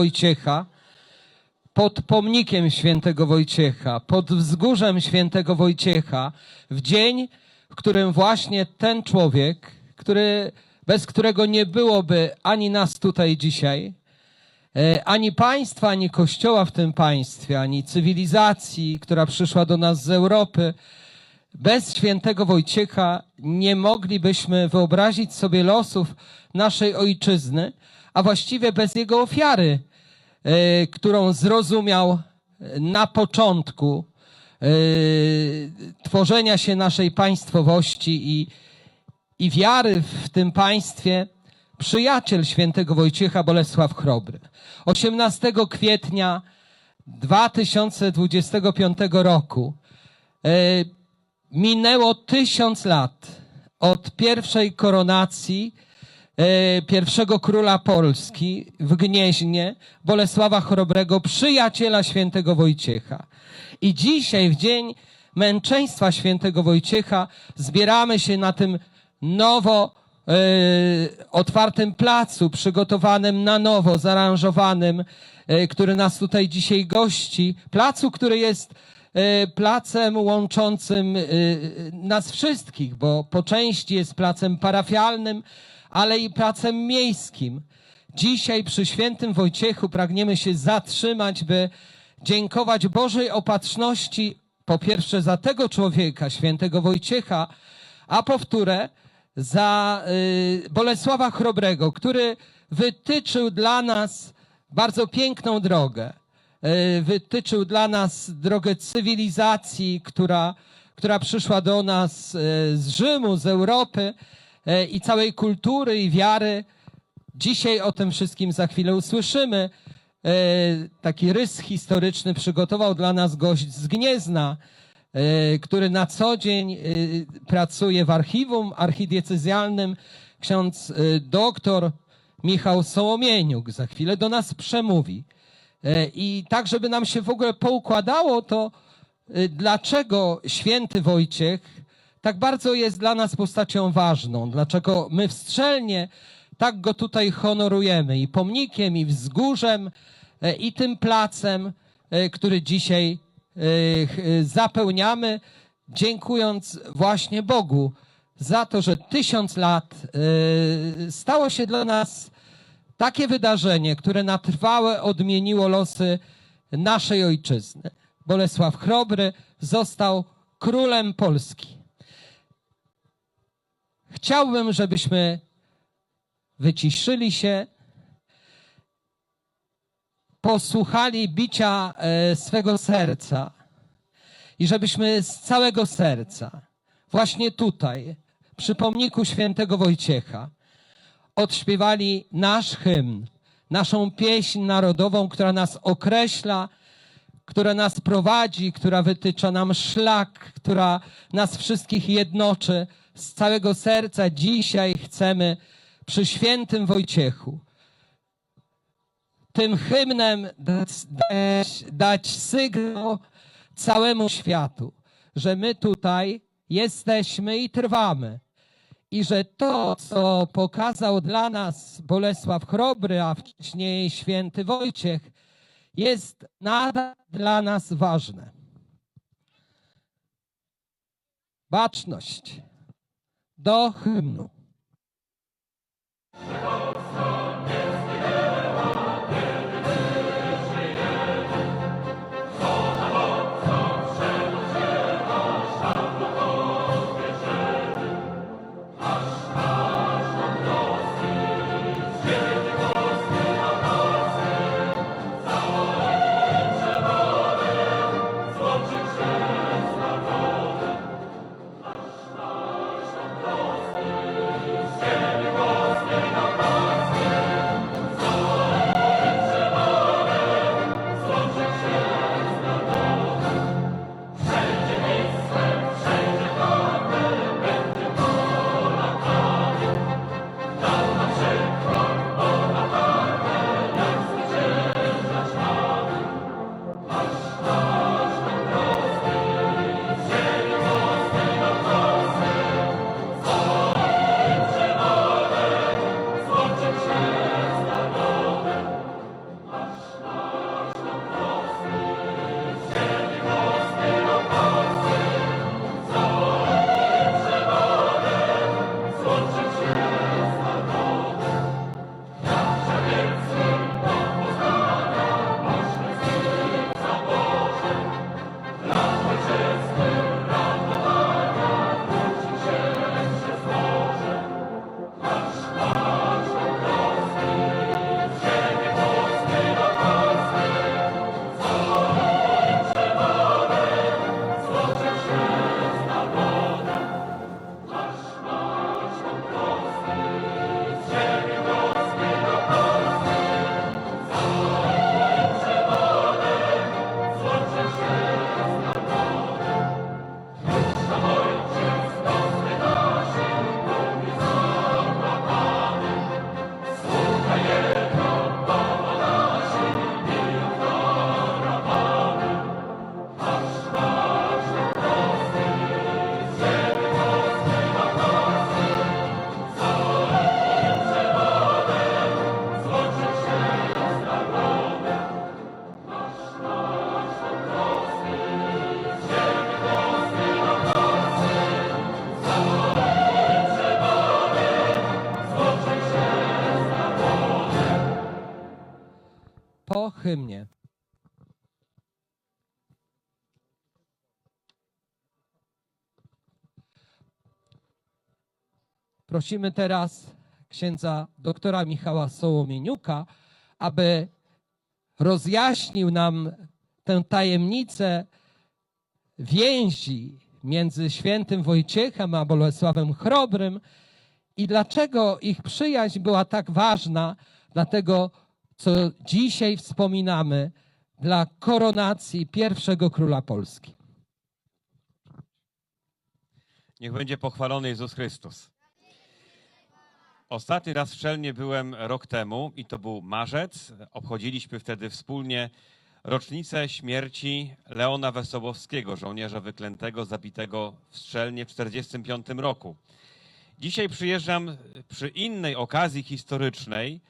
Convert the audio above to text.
Wojciecha, pod pomnikiem świętego Wojciecha, pod wzgórzem świętego Wojciecha, w dzień, w którym właśnie ten człowiek, który, bez którego nie byłoby ani nas tutaj dzisiaj, e, ani państwa, ani kościoła w tym państwie, ani cywilizacji, która przyszła do nas z Europy, bez świętego Wojciecha nie moglibyśmy wyobrazić sobie losów naszej ojczyzny, a właściwie bez jego ofiary, którą zrozumiał na początku e, tworzenia się naszej państwowości i, i wiary w tym państwie przyjaciel świętego Wojciecha Bolesław Chrobry. 18 kwietnia 2025 roku e, minęło tysiąc lat od pierwszej koronacji e, pierwszego króla Polski w Gnieźnie, Bolesława Chrobrego, przyjaciela świętego Wojciecha. I dzisiaj, w dzień męczeństwa świętego Wojciecha, zbieramy się na tym nowo e, otwartym placu, przygotowanym na nowo, zaaranżowanym, e, który nas tutaj dzisiaj gości. Placu, który jest e, placem łączącym e, nas wszystkich, bo po części jest placem parafialnym, ale i placem miejskim. Dzisiaj przy świętym Wojciechu pragniemy się zatrzymać, by dziękować Bożej opatrzności po pierwsze za tego człowieka, świętego Wojciecha, a po wtóre za Bolesława Chrobrego, który wytyczył dla nas bardzo piękną drogę. Y, wytyczył dla nas drogę cywilizacji, która, która przyszła do nas y, z Rzymu, z Europy y, i całej kultury i wiary. Dzisiaj o tym wszystkim za chwilę usłyszymy. E, Taki rys historyczny przygotował dla nas gość z Gniezna, e, który na co dzień e, pracuje w archiwum archidiecezjalnym, ksiądz e, doktor Michał Sołomieniuk. Za chwilę do nas przemówi. E, I tak, żeby nam się w ogóle poukładało, to e, dlaczego święty Wojciech tak bardzo jest dla nas postacią ważną, dlaczego my wstrzelnie tak go tutaj honorujemy i pomnikiem, i wzgórzem, e, i tym placem, który dzisiaj zapełniamy, dziękując właśnie Bogu za to, że tysiąc lat stało się dla nas takie wydarzenie, które na trwałe odmieniło losy naszej ojczyzny. Bolesław Chrobry został królem Polski. Chciałbym, żebyśmy wyciszyli się, posłuchali bicia e, swego serca i żebyśmy z całego serca, właśnie tutaj, przy pomniku świętego Wojciecha, odśpiewali nasz hymn, naszą pieśń narodową, która nas określa, która nas prowadzi, która wytycza nam szlak, która nas wszystkich jednoczy. Z całego serca dzisiaj chcemy przy świętym Wojciechu tym hymnem dać, dać, dać sygnał całemu światu, że my tutaj jesteśmy i trwamy. I że to, co pokazał dla nas Bolesław Chrobry, a wcześniej święty Wojciech, jest nadal dla nas ważne. Baczność do hymnu. Hymnie. Prosimy teraz księdza doktora Michała Sołomieniuka, aby rozjaśnił nam tę tajemnicę więzi między świętym Wojciechem a Bolesławem Chrobrym i dlaczego ich przyjaźń była tak ważna dla tego, co dzisiaj wspominamy, dla koronacji pierwszego króla Polski. Niech będzie pochwalony Jezus Chrystus. Ostatni raz w Szelnie byłem rok temu i to był marzec. Obchodziliśmy wtedy wspólnie rocznicę śmierci Leona Wesołowskiego, żołnierza wyklętego, zabitego w Strzelnie w 1945 roku. Dzisiaj przyjeżdżam przy innej okazji historycznej,